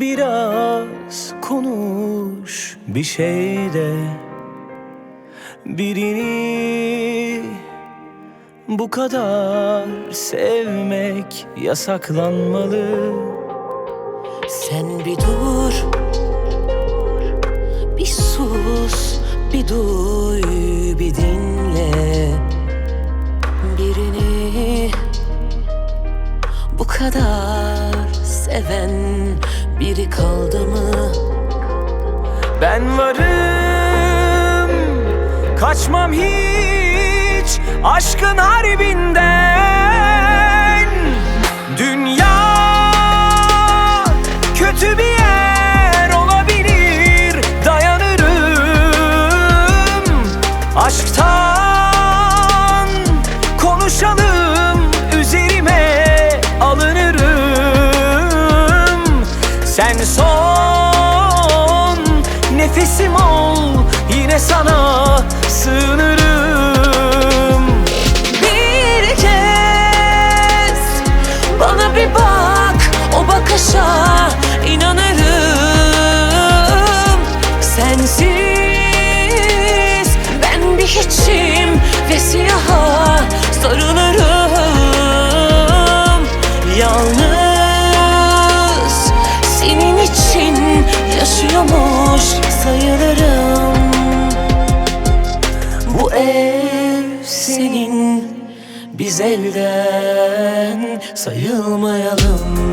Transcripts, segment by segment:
Biraz konuş bir şeyde. Birini bu kadar sevmek yasaklanmalı. Sen bir dur. Bir sus Bir duy Bir dinle Ben varım. Kaçmam hiç. Aşkın harbinden ol Yine sana sığınırım. Bir kez Bana bir bak O bakışa inanırım. Sensiz Ben bir hiçim Ve siyaha sarılırım. Yalnız Senin için Yaşıyormuş sayılırım. Bu ev senin Biz elden sayılmayalım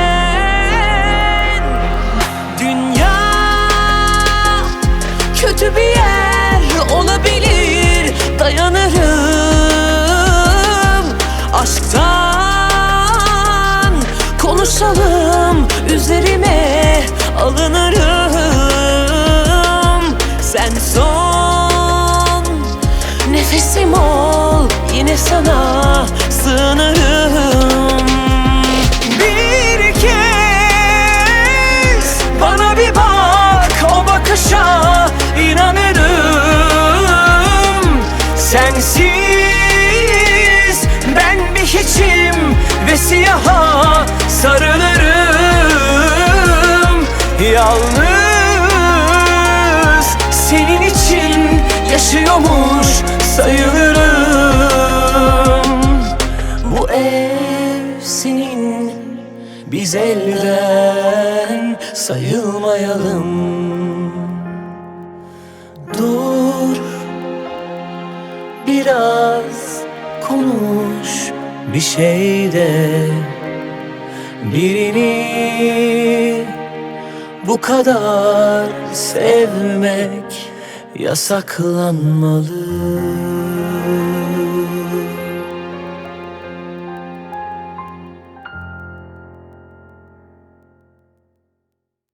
Konuşalım Üzerime alınırım. Sen son Nefesim ol Yine sana sığınırım yaşıyormuş sayılırım. Bu ev senin biz elden sayılmayalım. Dur biraz konuş bir şeyde. Birini bu kadar sevmek yasaklanmalı